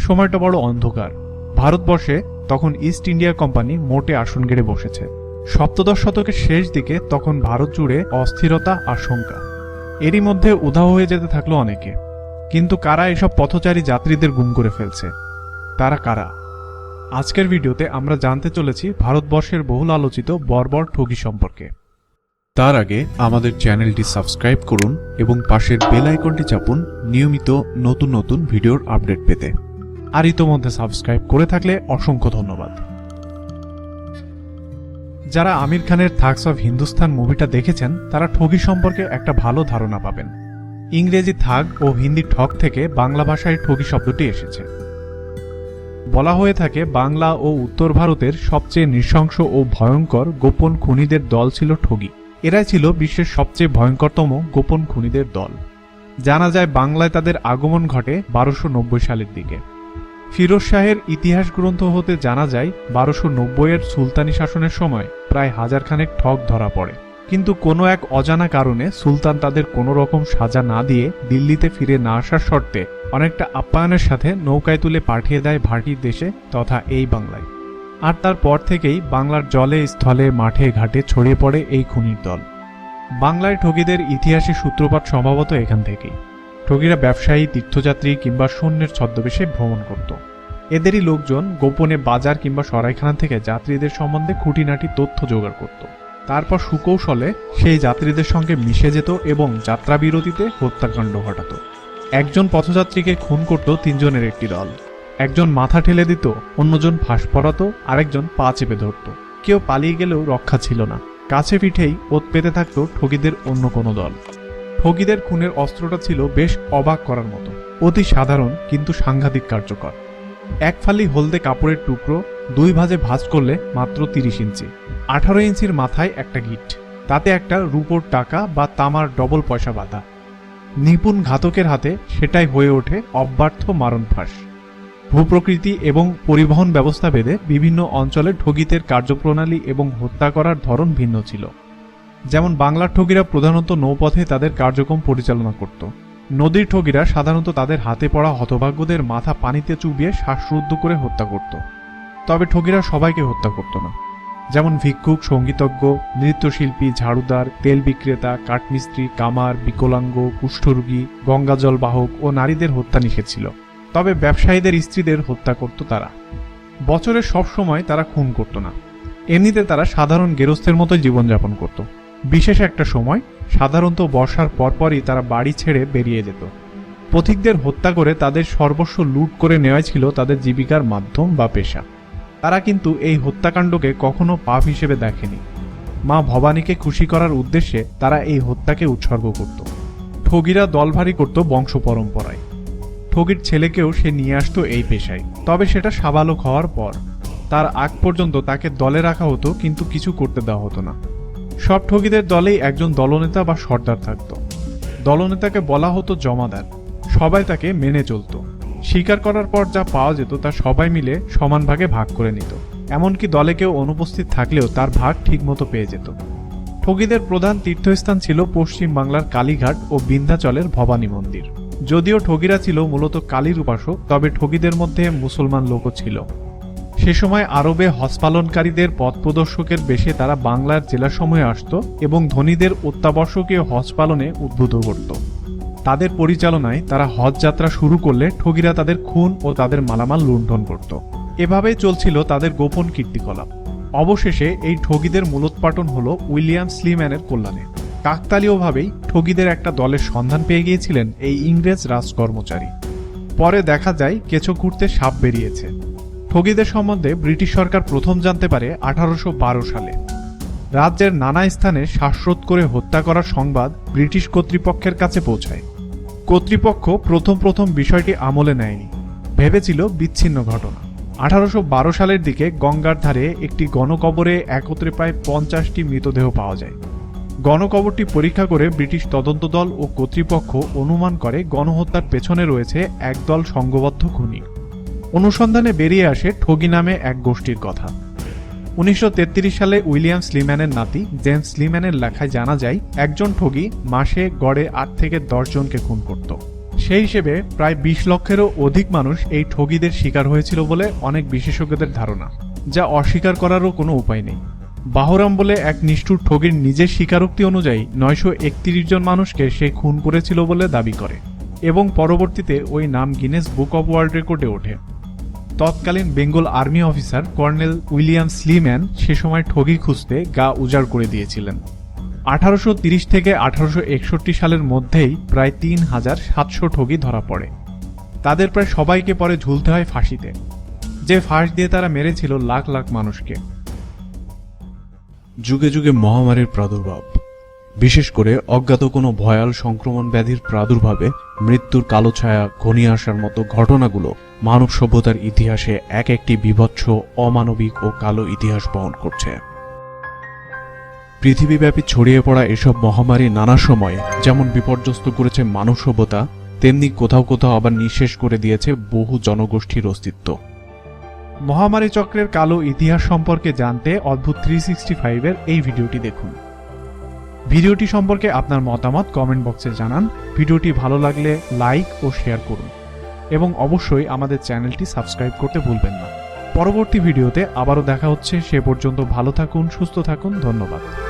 সময়টা বড় অন্ধকার। ভারতবর্ষে তখন ইস্ট ইন্ডিয়া কোম্পানি মোটে আসন গেড়ে বসেছে। সপ্তদশ শতকের শেষ দিকে তখন ভারত জুড়ে অস্থিরতা আশঙ্কা। এরই মধ্যে উধাও হয়ে যেতে থাকল অনেকে। কিন্তু কারা এসব পথচারী যাত্রীদের গুম করে ফেলছে? তারা কারা? আজকের ভিডিওতে আমরা জানতে চলেছি ভারতবর্ষের বহুল আলোচিত বর্বর ঠগি সম্পর্কে। তার আগে আমাদের চ্যানেলটি সাবস্ক্রাইব করুন এবং পাশের বেল আইকনটি চাপুন নিয়মিত নতুন নতুন ভিডিওর আপডেট পেতে। আর ইতোমধ্যে সাবস্ক্রাইব করে থাকলে অসংখ্য ধন্যবাদ। যারা আমির খানের থাকস অফ হিন্দুস্তান মুভিটা দেখেছেন, তারা ঠগি সম্পর্কে একটা ভালো ধারণা পাবেন। ইংরেজি থাগ ও হিন্দি ঠগ থেকে বাংলা ভাষায় ঠগি শব্দটি এসেছে। বলা হয়ে থাকে, বাংলা ও উত্তর ভারতের সবচেয়ে নৃশংস ও ভয়ঙ্কর গোপন খুনিদের দল ছিল ঠগি। এরাই ছিল বিশ্বের সবচেয়ে ভয়ঙ্করতম গোপন খুনিদের দল। জানা যায়, বাংলায় তাদের আগমন ঘটে বারোশো সালের দিকে। ফিরোজ শাহের ইতিহাস গ্রন্থ হতে জানা যায়, বারোশো নব্বইয়ের সুলতানি শাসনের সময় প্রায় হাজারখানেক ঠগ ধরা পড়ে। কিন্তু কোনো এক অজানা কারণে সুলতান তাদের কোনো রকম সাজা না দিয়ে দিল্লিতে ফিরে না আসার শর্তে অনেকটা আপ্যায়নের সাথে নৌকায় তুলে পাঠিয়ে দেয় ভাটির দেশে তথা এই বাংলায়। আর তারপর থেকেই বাংলার জলে, স্থলে, মাঠে, ঘাটে ছড়িয়ে পড়ে এই খুনির দল। বাংলায় ঠগীদের ইতিহাসের সূত্রপাত সম্ভবত এখান থেকেই। ঠগীরা ব্যবসায়ী, তীর্থযাত্রী কিংবা সৈন্যের ছদ্মবেশে ভ্রমণ করত। এদেরই লোকজন গোপনে বাজার কিংবা সরাইখানা থেকে যাত্রীদের সম্বন্ধে খুঁটিনাটি তথ্য জোগাড় করত। তারপর সুকৌশলে সেই যাত্রীদের সঙ্গে মিশে যেত এবং যাত্রাবিরতিতে হত্যাকাণ্ড ঘটাত। একজন পথযাত্রীকে খুন করত তিনজনের একটি দল। একজন মাথা ঠেলে দিত, অন্যজন ফাঁস পড়াতো আরেকজন পা চেপে ধরত। কেউ পালিয়ে গেলেও রক্ষা ছিল না। কাছে পিঠেই ওত পেতে থাকত ঠগীদের অন্য কোনো দল। ঠগীদের খুনের অস্ত্রটা ছিল বেশ অবাক করার মতো। অতি সাধারণ, কিন্তু সাংঘাতিক কার্যকর। এক ফালি হলদে কাপড়ের টুকরো, দুই ভাজে ভাঁজ করলে মাত্র তিরিশ ইঞ্চি। আঠারো ইঞ্চির মাথায় একটা গিট। তাতে একটা রূপোর টাকা বা তামার ডবল পয়সা বাঁধা। নিপুণ ঘাতকের হাতে সেটাই হয়ে ওঠে অব্যর্থ মারণ ফাঁস। ভূপ্রকৃতি এবং পরিবহন ব্যবস্থা ভেদে বিভিন্ন অঞ্চলে ঠগিতের কার্যপ্রণালী এবং হত্যা করার ধরন ভিন্ন ছিল। যেমন বাংলার ঠগিরা প্রধানত নৌপথে তাদের কার্যক্রম পরিচালনা করত। নদীর ঠগিরা সাধারণত তাদের হাতে পড়া হতভাগ্যদের মাথা পানিতে চুবিয়ে শ্বাসরুদ্ধ করে হত্যা করত। তবে ঠগিরা সবাইকে হত্যা করত না। যেমন ভিক্ষুক, সঙ্গীতজ্ঞ, নৃত্যশিল্পী, ঝাড়ুদার, তেল বিক্রেতা, কাঠমিস্ত্রি, কামার, বিকলাঙ্গ, কুষ্ঠরোগী, গঙ্গাজল বাহক ও নারীদের হত্যা নিষেধ ছিল। তবে ব্যবসায়ীদের স্ত্রীদের হত্যা করত তারা। বছরের সব সময় তারা খুন করত না। এমনিতে তারা সাধারণ গেরস্থের মতো জীবনযাপন করত। বিশেষ একটা সময় সাধারণত বর্ষার পরপরই তারা বাড়ি ছেড়ে বেরিয়ে যেত। পথিকদের হত্যা করে তাদের সর্বস্ব লুট করে নেওয়াই ছিল তাদের জীবিকার মাধ্যম বা পেশা। তারা কিন্তু এই হত্যাকাণ্ডকে কখনো পাপ হিসেবে দেখেনি। মা ভবানীকে খুশি করার উদ্দেশ্যে তারা এই হত্যাকে উৎসর্গ করত। ঠগিরা দলভারী করত বংশ পরম্পরায়। ঠগির ছেলেকেও সে নিয়ে আসতো এই পেশায়। তবে সেটা সাবালক হওয়ার পর, তার আগ পর্যন্ত তাকে দলে রাখা হতো, কিন্তু কিছু করতে দেওয়া হতো না। সব ঠগিদের দলেই একজন দলনেতা বা সর্দার থাকত। দলনেতাকে বলা হতো জমাদার। সবাই তাকে মেনে চলত। স্বীকার করার পর যা পাওয়া যেত তা সবাই মিলে সমান ভাগে ভাগ করে নিত। এমনকি দলে কেউ অনুপস্থিত থাকলেও তার ভাগ ঠিকমতো পেয়ে যেত। ঠগীদের প্রধান তীর্থস্থান ছিল পশ্চিম বাংলার কালীঘাট ও বিন্ধ্যাচলের ভবানী মন্দির। যদিও ঠগীরা ছিল মূলত কালীর উপাসক, তবে ঠগীদের মধ্যে মুসলমান লোকও ছিল। সে সময় আরবে হজ পালনকারীদের পথ প্রদর্শকের বেশে তারা বাংলার জেলাসমূহে আসত এবং ধনীদের অত্যাবশ্যকীয় হজ পালনে উদ্বুদ্ধ করত। তাদের পরিচালনায় তারা হজ যাত্রা শুরু করলে ঠগিরা তাদের খুন ও তাদের মালামাল লুণ্ঠন করত। এভাবেই চলছিল তাদের গোপন কীর্তিকলাপ। অবশেষে এই ঠগিদের মূলোৎপাটন হল উইলিয়াম স্লিম্যানের কল্যাণে। কাকতালীয়ভাবেই ঠগিদের একটা দলের সন্ধান পেয়ে গিয়েছিলেন এই ইংরেজ রাজকর্মচারী। পরে দেখা যায় কেঁচো কুর্তে সাপ বেরিয়েছে। ঠগীদের সম্বন্ধে ব্রিটিশ সরকার প্রথম জানতে পারে আঠারোশো বারো সালে। রাজ্যের নানা স্থানে শ্বাসরোধ করে হত্যা করার সংবাদ ব্রিটিশ কর্তৃপক্ষের কাছে পৌঁছায়। কর্তৃপক্ষ প্রথম প্রথম বিষয়টি আমলে নেয়নি। ভেবেছিল বিচ্ছিন্ন ঘটনা। আঠারোশো বারো সালের দিকে গঙ্গার ধারে একটি গণকবরে একত্রে প্রায় পঞ্চাশটি মৃতদেহ পাওয়া যায়। গণকবরটি পরীক্ষা করে ব্রিটিশ তদন্ত দল ও কর্তৃপক্ষ অনুমান করে গণহত্যার পেছনে রয়েছে একদল সংঘবদ্ধ খুনি। অনুসন্ধানে বেরিয়ে আসে ঠগি নামে এক গোষ্ঠীর কথা। উনিশশো তেত্রিশ সালে উইলিয়াম স্লিম্যানের নাতি জেমস স্লিম্যানের লেখায় জানা যায়, একজন ঠগি মাসে গড়ে আট থেকে জনকে খুন করত। সেই হিসেবে প্রায় বিশ লক্ষেরও অধিক মানুষ এই ঠগিদের শিকার হয়েছিল বলে অনেক বিশেষজ্ঞদের ধারণা, যা অস্বীকার করারও কোনো উপায় নেই। বাহরাম বলে এক নিষ্ঠুর ঠগীর নিজের স্বীকারোক্তি অনুযায়ী নয়শো একত্রিশ জন মানুষকে সে খুন করেছিল বলে দাবি করে, এবং পরবর্তীতে ওই নাম গিনেস বুক অব ওয়ার্ল্ড রেকর্ডে ওঠে। তৎকালীন Bengal army officer colonel William Sleeman সে সময় ঠগি খুঁজতে গা উজাড় করে দিয়েছিলেন। আঠারোশো তিরিশ থেকে আঠারোশো একষট্টি সালের মধ্যেই প্রায় তিন হাজার সাতশো ঠগি ধরা পড়ে। তাদের প্রায় সবাইকে পরে ঝুলতে হয় ফাঁসিতে। যে ফাঁস দিয়ে তারা মেরেছিল লাখ লাখ মানুষকে। যুগে যুগে মহামারীর প্রাদুর্ভাব। বিশেষ করে অজ্ঞাত কোনো ভয়াল সংক্রমণ ব্যাধির প্রাদুর্ভাবে মৃত্যুর কালো ছায়া ঘনিয়ে আসার মতো ঘটনাগুলো মানব সভ্যতার ইতিহাসে এক একটি বিভৎস, অমানবিক ও কালো ইতিহাস বহন করছে। পৃথিবীব্যাপী ছড়িয়ে পড়া এসব মহামারী নানা সময়ে যেমন বিপর্যস্ত করেছে মানব সভ্যতা, তেমনি কোথাও কোথাও আবার নিঃশেষ করে দিয়েছে বহু জনগোষ্ঠীর অস্তিত্ব। মহামারী চক্রের কালো ইতিহাস সম্পর্কে জানতে অদ্ভুত থ্রি সিক্সটি ফাইভের এই ভিডিওটি দেখুন। ভিডিওটি সম্পর্কে আপনার মতামত কমেন্ট বক্সে জানান। ভিডিওটি ভালো লাগলে লাইক ও শেয়ার করুন এবং অবশ্যই আমাদের চ্যানেলটি সাবস্ক্রাইব করতে ভুলবেন না। পরবর্তী ভিডিওতে আবারও দেখা হচ্ছে, সে পর্যন্ত ভালো থাকুন, সুস্থ থাকুন, ধন্যবাদ।